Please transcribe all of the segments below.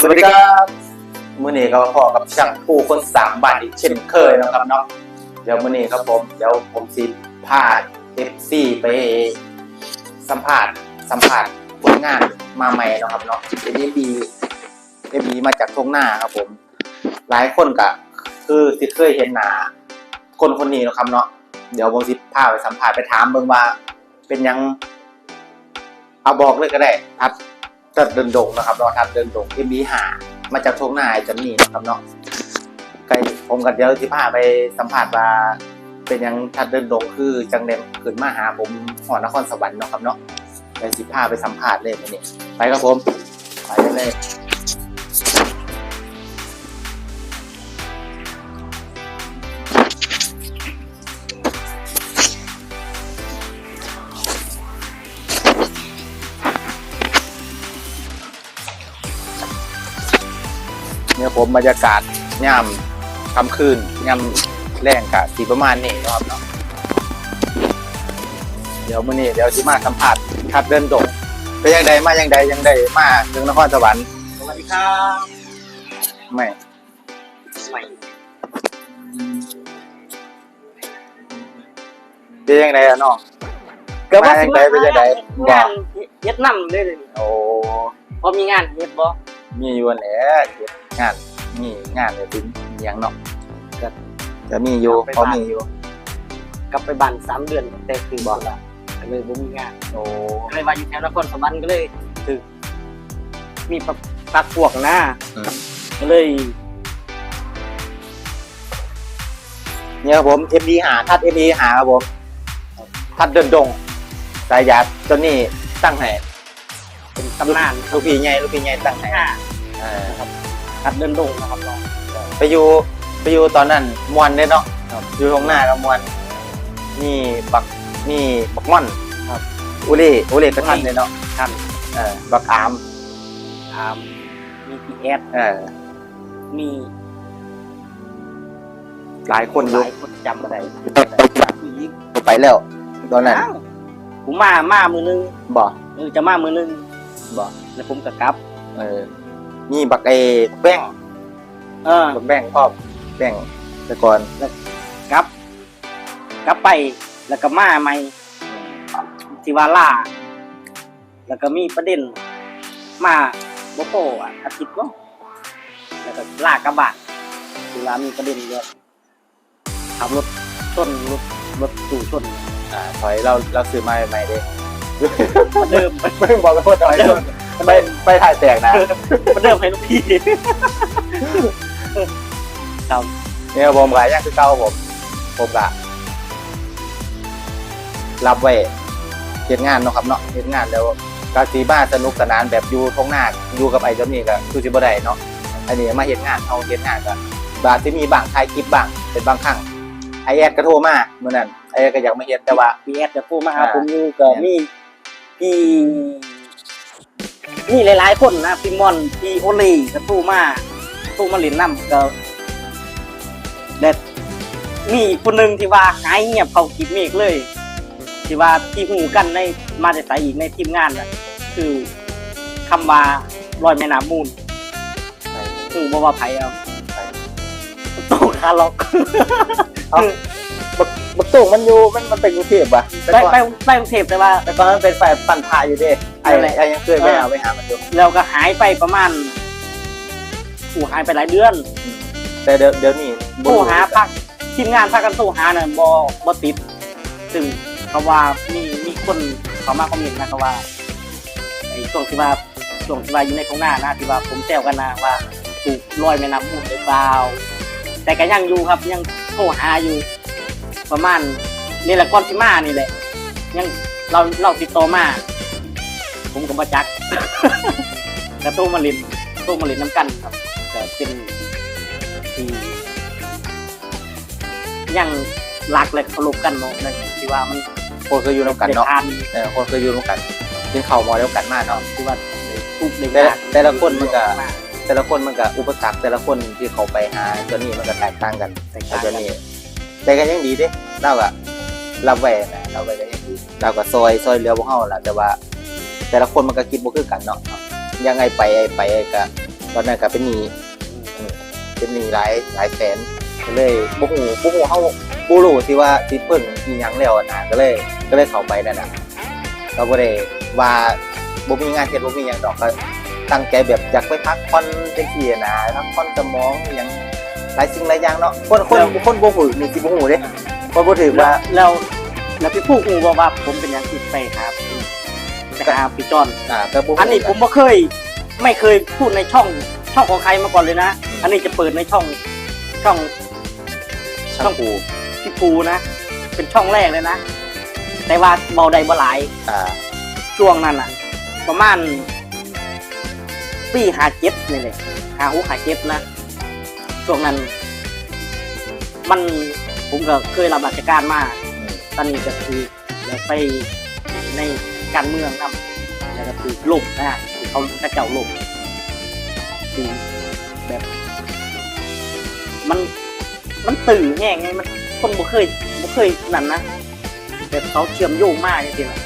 สวัสดีครับมื่อนี้ก็มาพอกับช่างผู้คนสามบาทอีกเช่นเคยนะครับเนาะเดี๋ยวมื่อนี้ครับผมเดี๋ยวผมสิพาเอฟซีไปสัมภาษณ์สัมภาษณ์ผลงานมาใหม่นะครับเนาะเอฟบีเอฟบีมาจากทงหน้าครับผม หลายคนก็คือสิเคยเห็นหนาคนคนนี้นะครับเนาะเดี๋ยวผมสิพาไปสัมภาษณ์ไปถามเบิ่งว่าเป็นยังเอาบอกเลยก็ได้ครับ ทัดเดินดงนะครับเนาะทัดเดินดงเอ็มบีหามาจากทงหนายจันนี่นะครับเนาะไกผมกับเดี๋ยวที่พาไปสัมผัสว่าเป็นยังทัดเดินดงคือจังเดมขึ้นมาหาผมหอนครสวรรค์เนาะครับเนาะไปสิพาไปสัมผัสเลยไปเนี้ไปครับผม ไปเลย ผมบรรยากาศย่ำค่ำคืนย่ำแรงกะสีประมาณนี้เนาะครับเนาะเดี๋ยวมื้อนี้เดี๋ยวสิมาสัมผัสทัดเดินดงเป็นยังไงมายังไงยังไงมาถึงนครสวรรค์สวัสดีครับไม่ใหม่เป็นยังไงอะน้องก็ว่ามาสิจังใดไปจังใดงานเฮ็ดนำเลยเลยโอ้พอมีงานเฮ็ดบ่มีอยู่แหละเฮ็ดงาน มีงานเนี่ยถึงอหย่างเนาะก็จะมีอยู่พอมีอยู่กลับไปบ้านสามเดือนแต่คือบ่ละก็เลยบ่มีงานโอ้ก็เลยว่าอยู่แถวนครสวรรค์ก็เลยคือมีปักปักพวกหน้าอืม ก็เลย เนี่ยครับผม MD หาทัด MD หาครับผมทัดเดินดงสายยาจนนี่ตั้งให้เป็นตำนานลูกพี่ใหญ่ลูกพี่ใหญ่ตั้งให้ห้าเออคั ดเดินดงนะครับน้อง ไปอยู่ไปอยู่ตอนนั้นมวนเด้เนาะอยู่ตรงหน้ากับมวนนี่บักนี่บักม่อนครับอุเล่อุเล่ก็ทันเลยเนาะท่านเออบักอามอ่ามีพีเอสเออมีหลายคนหอยู่ลายคนจำบ่ได้ผู้หญิงไปแล้ว ตอนนั้นอ้าวผมมามามือนึงบ่ เออจะมามือนึงบ่ แล้วผมก็กลับ เออ มีบักเอแป้งเออบักแป้งพ่อแป้งแต่ก่อนกลับ กลับไปแล้วก็มาใหม่ที่ว่าล่า แล้วก็มีประเด็น มาบ่พออะอาทิตย์ก็แล้วก็ลากกระบะที่ว่ามีประเด็นเยอะขับรถชนรถรถตู่ชนอ่าถอยเราเราซื้อมาใหม่ๆเด้เดิมเพิ่งบอกกับพ่อถอยชน ไปไปถ่ายแตกนะมันเดิมให้ลูกพี่ครับเนี่ยผมขายย่างคือเก่าผม ผมกะรับไว้เฮ็ดงานเนาะครับเนาะเฮ็ดงานแล้วกาสีบ้าสนุกสนานแบบอยู่ทงหน้าอยู่กับไอ้เจ้านี่ก็คือสิบ่ได้เนาะอันนี้มาเฮ็ดงานเอาเฮ็ดงานก็บาดสิมีบางถ่ายคลิปบ้างเป็นบางครั้งไอแอดก็โทรมาเมื่อนั้นไอแอดก็อยากมาเฮ็ดแต่ว่าพีเอสจะพูดมาหาอ่าผมอยู่ก็มีพี่ มีหลายๆคนนะพี่มอนพี่โอลีก็ตู้มาตู้มาเลินน้ำก็เด็ดมีอีกคนหนึ่งที่ว่าหายเงียบเขากิบเมฆเลย ที่ว่าที่หูกันในมาแต่สายอีกในทีมงานน่ะคือคำว่าลอยแม่น้ำมูลหูบ่ว่าไผเอาโตคาล็อกเอาบักบักตุ้งมันอยู่มันมันเป็นกรุงเทพป่ะแต่ไปก่อนไปไปกรุงเทพแต่ว่าแต่ก่อนมันเป็นฝ่ายปั่นพาอยู่เด้ ไอ้นั่นแหละ ไอ้ยังเคยไปหาไปหามันอยู่แล้วก็หายไปประมาณผู้หายไปหลายเดือนแต่เดี๋ยวเดี๋ยวนี้บ่โทรรู้หาพักทีมงานพากันโทรหาน่ะบ่บ่ติดซึ่งเขาว่ามีมีคนเขามาคอมเมนต์นะเขาว่าไอ้ช่วงที่ว่าช่วงที่ว่าอยู่ในตรงหน้านะที่ว่าผมแซวกันนะว่าถูกลอยแม่น้ำมูลหรือเปล่าแต่ก็ยังอยู่ครับยังโทรหาอยู่ ประมาณนี่แหละก้อนที่มานี่แหละยังเราเราติดต่อมา ผมกับมาจักกระตู้มาลินตู้มาลินน้ำกันครับแต่เป็นที่ยังรักและเคารพกันเนาะในที่ว่ามันคนเคยอยู่ร่วมกันเนาะได้ทานเออคนเคยอยู่ร่วมกันกินข้าวหมอเดียวกันมากเนาะที่ว่าได้ทุกข์ได้แต่ละยากแต่ละคนมันก็มาแต่ละคนมันก็อุปสรรคแต่ละคนที่เขาไปหาเจานี่มันก็แตกต่างกันแตกไอ้ต่างเจากันนี่แต่ก็ยังดีเด้เราก็รับไว้นะเราไว้ก็ยังดีเราก็ซอยซอยเหลือพวกเฮาล่ะแต่ว่า แต่ละคนมันก็คิดบ่คือกันเนาะยังไงไปไปก็ตอนนั้นก็เป็นหนี้เป็นหนี้หลายหลายแสนก็เลยบ่ฮู้บ่ฮู้เฮาบ่รู้ที่ว่าสิเพิ่นอีหยังแล้วนะก็เลยก็เลยเข้าไปนั่นน่ะก็บ่ได้ว่าบ่มีงานเฮ็ดบ่มีหยังดอกก็ตั้งใจแบบอยากไปพักผ่อนจังซี่นะพักผ่อนสมองอหยังหลายสิ่งหลายอย่างเนาะคนคนคนบ่ฮู้นี่สิบ่ฮู้เด้คนบ่ถือแล้ว่าวแล้วแล้วพี่ผู้ฮู้บ่ว่าผมเป็นหยังติดไปครับ ไปหาพี่จอนอ่าก็บ่ฮู้อันนี้ผมบ่เคย ไม่เคยพูดในช่องช่องของใครมาก่อนเลยนะ อันนี้จะเปิดในช่องช่องช่างปูพี่ภูนะ เป็นช่องแรกเลยนะ แต่ว่าเบาใดบ่หลายอ่าช่วงนั้นอะประมาณปีหาเจ็ดนี่เลยหาหูหาเจ็ดนะช่วงนั้น มันผมก็เคยรับราชการมา ตอนนี้ก็คือแล้วไปใน การเมืองนำแล้วก็คือล่มนะฮะคือเขากระเจ้าล่มคือแบบ มันมันตื่นแห้งไงมันคนบ่เคยบ่เคยนั่นนะแบบเขาเชื่อมโยงมากจริงๆนะ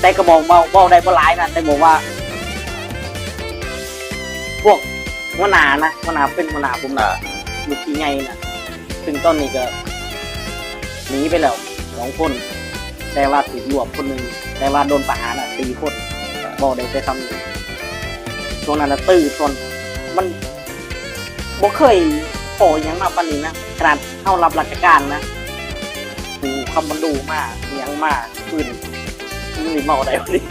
แต่ก็บอกเบาเบาได้บ่หลายนะแต่บอกว่า พวกหัวหน้านะหัวหน้าเป็นหัวหน้าผมนะอ่าลูกที่ไงนะถึงตอนนี้ก็หนีไปแล้วสองคน แต่ว่าถูกรวบคนหนึ่ง แต่ว่าโดนประหารอะตีคนบอกได้แต่คำหนึ่งช่วงนั้นน่ะตื้อตนมันบ่เคยโผล่อหยังมาปานนี้นะขนาดเข้ารับราชการนะดูคำบรรดูมากอหยังมากขึ้นมันนี่เมาได้วันนี้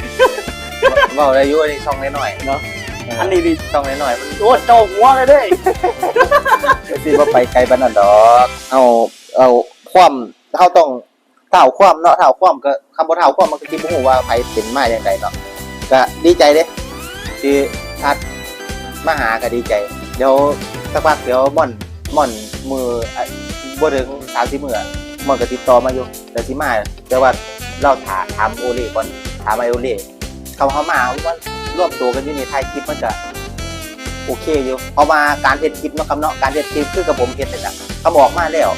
เว้าได้อยู่ในช่องน้อยเนาะๆอันนี้ดิช่องน้อยๆมันโอ้โจกหัวเลยเด้ยสิบ่ไปไกลปานนั้นดอกเอาเอาความเฮาต้อง เท่าความเนาะเท่าความก็คำบ่เท่าความมันก็สิบ่ฮู้ว่าไผเป็นมาจังไดเนาะก็ดีใจเด้ที่ทัดมาหาก็ดีใจ เดี๋ยวสักพักเดี๋ยวม่อนม่อนมือบ่ถึง30มื้ออม่อนก็ติดต่อมาอยู่แต่สิมาแต่ว่าเราถามถามโอเล่ก่อนถามไอโอเล่เขาเขามาว่ารวบตัวกันอยู่ในถ่ายคลิปมันจะโอเคอยู่เพราะว่าการเฮ็ดคลิปเนาะครับเนาะการเฮ็ดคลิปคือกับผมเฮ็ดนี่แหละคำออกมาแล้ว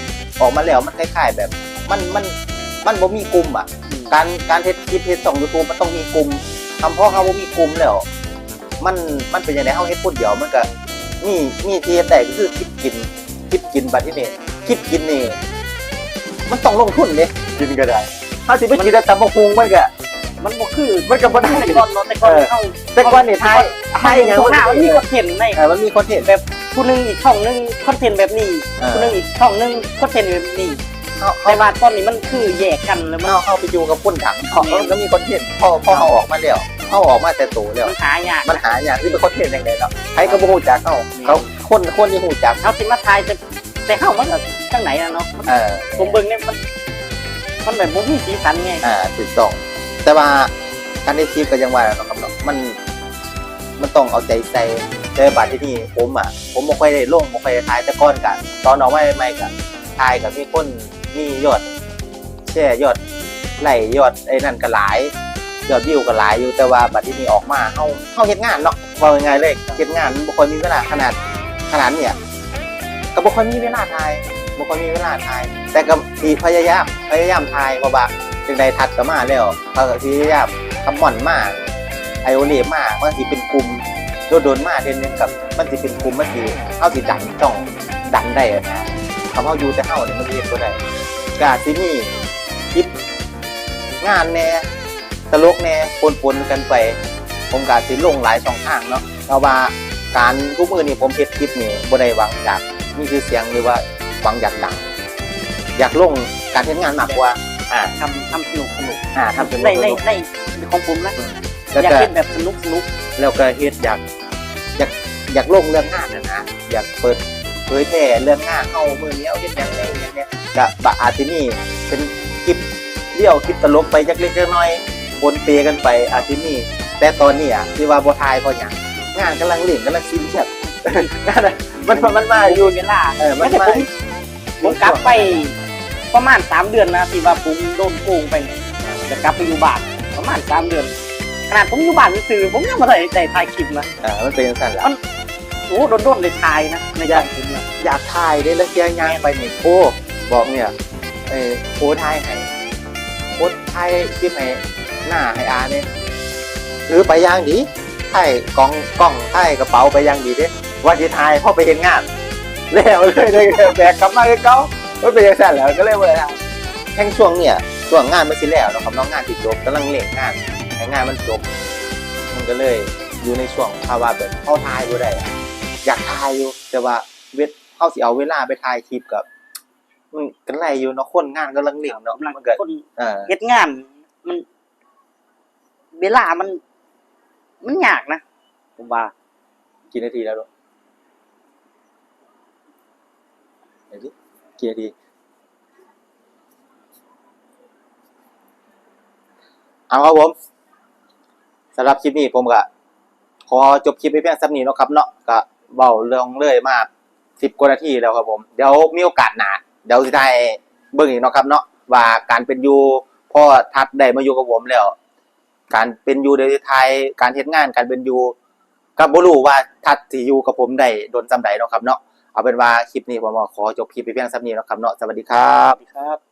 ออกมาแล้วมันคล้ายๆแบบ มันมัน มันบ่มีกลุ่มอะ การการเฮ็ดคลิปเฮ็ดช่อง YouTube มันต้องมีกลุ่มคำเพราะเฮาบ่มีกลุ่มแล้ว มันมันเป็นจังได๋เฮาเฮ็ดคนเดียวมันก็มีมีที่เฮ็ดได้ก็คือคลิปกินคลิปกินบัดที่นี่คลิปกินนี่มันต้องลงทุนเด้กินก็ได้เฮาสิไปกินแต่ตำบักหุ่งมันก็มันบ่คือมันก็บ่ได้แต่ก่อนเนาะแต่ก่อนเข้าแต่ก่อนนี่ทายทายหยังช่วงหน้ามันมีคอนเทนต์ในเออมันมีคอนเทนต์แบบผู้หนึงอีกช่องหนึงคอนเทนต์แบบนี้เออผู้หนึงอีกช่องหนึงคอนเทนต์แบบนี้ เฮาแต่เฮาว่าตอนนี้มันคือแยกกันเลยมันเฮาเข้าไปอยู่กับคนดังเขาก็มีคอนเทนต์พอพอเขาออกมาแล้วเขาออกมาแต่โตแล้วมันหายากมันหาอย่างที่เป็นคอนเทนต์อย่างไรเนาะใครก็บ่ฮู้จักเขาเขาคนคนที่ฮู้จักเขาสิมาทายแต่แต่เฮามันก็จังไหนอะเนาะเออผมเบิ่งเนี่ยมันมันแบบบ่มีสีสันไงอ่าถูกต้องแต่ว่าการได้คลิปก็ยังว่าแหละเนาะครับเนาะมัน มันต้องเอาใจใส่แต่บัดที่นี่ผมอะผมบ่ค่อยได้ลงบ่ค่อยได้ถ่ายแต่ก่อนกันตอนออกมาใหม่ๆก็ถ่ายก็มีคน มียอดแชร์ยอดไลค์ยอดไอ้นั่นก็หลายยอดวิวก็หลายอยู่แต่ว่าบัดที่นี่ออกมาเฮาเฮาเฮ็ดงานเนาะว่าง่ายๆเลยเฮ็ดงานบ่ค่อยมีเวลาขนาดขนาดเนี่ยก็บ่ค่อยมีเวลาถ่ายบ่ค่อยมีเวลาถ่าย แต่ก็สิพยายามพยายามถ่ายเพราะว่าจังไดทัดก็มาแล้วเขาก็สิพยายามคำม่อนมาไอโอเลมามันสิเป็นกลุ่มโดนๆมาเด่นนึงกับมันสิเป็นกลุ่มมันสิเฮาสิดันจ้องดันได้นะคำเฮาอยู่แต่เฮาเนี่ยมันสิเฮ็ดบ่ได้ ก็อาจสิมีคลิปงานแหน่ตลกแน่ปนๆกันไป ผมก็สิลงหลายช่องทางเนาะเพราะว่าการทุกมือนี่ผมเฮ็ดคลิปนี่บ่ได้หวังจากมีชื่อเสียงหรือว่าหวังอยากดัง อยากลงการเฮ็ดงานมากกว่าอ่าทำทำสนุกสนุกอ่าทำเป็นในในในของผมนะแล้วอยากก็เล่นแบบสนุกสนุกแล้วก็เฮ็ดอยากอยากอยากลงเรื่องงานนะนะอยากเปิดเผยแพร่เรื่องงานเฮามื้อนี้เอาเฮ็ดหยังไงย่างเงี้ยก็บะอาจสิมีเป็นคลิปเดี่ยวคลิปตลกไปจักเล็กจักน้อยปนเปกันไปอาจสิมีแต่ตอนนี้อะที่ว่าบ่ทายเพราะหยังงานกำลังเล่นกำลังซินเชียดงานอะมันมันมันมาอยู่เวลาเออมันใช่มาผมผมกลับไปประมาณสามเดือนนะที่ว่าผมโดนโกงไปเนี่ยจะกลับไปอยู่บ้านประมาณสามเดือนขนาดผมอยู่บ้านซื่อๆผมยังไม่ได้ได้ถ่ายคลิปนะ อ่ามันเป็นจังซั่นล่ะ โดนโดนๆเลยถ่ายนะในใจผมเนี่ยอยากถ่ายได้แล้วเสียงานไปนี่โอ้บอกเนี่ยเออโอ้ถ่ายให้โอ้ถ่ายคลิปให้หน้าให้อาเนี่ยถือไปย่างดีถ่ายกล้องกล้องถ่ายกระเป๋าไปย่างดีเด้ว่าสิทายพ่อไปเห็นงานแล้วเลยได้แบกกลับมาคือเก่ามันเป็นจังซั่นแล้วก็เลยบ่ได้ทำแห่งช่วงเนี่ยช่วงงานมันสิแล้วนะครับน้องงานสิดจบกำลังเร่งงานให้งานมันจบมันก็เลยอยู่ในช่วงภาวะแบบเฮาทายบ่ได้ อะอยากทายอยู่ แต่ว่าเวทเฮาสิเอาเวลาไปทายคลิปกับมันกันไรอยู่เนาะคนงานกำลังเร่งเนาะกำลังมันก็คนเออเฮ็ดงาน มัน เวลามัน มันยากนะผมว่ากี่นาทีแล้วลูกเดี๋ยวดิกี่นาทีเอาครับผมสำหรับคลิปนี้ผมก็ขอจบคลิปไปเพียงสักนี้เนาะครับเนาะก็ เบาเรื่องเลยมากสิบกว่านาทีแล้วครับผม เดี๋ยวมีโอกาสหนาเดี๋ยวสิได้เบิ่งอีกเนาะครับเนาะว่าการเป็นอยู่พ่อทัดได้มาอยู่กับผมแล้ว การเป็นอยู่ในไทยการเฮ็ดงานการเป็นอยู่ก็บ่รู้ว่าทัดสิอยู่กับผมได้โดนจำใดเนาะครับเนาะเอาเป็นว่าคลิปนี้ผมขอจบคลิปไปเพียงสักนี้เนาะครับเนาะสวัสดีครับครับ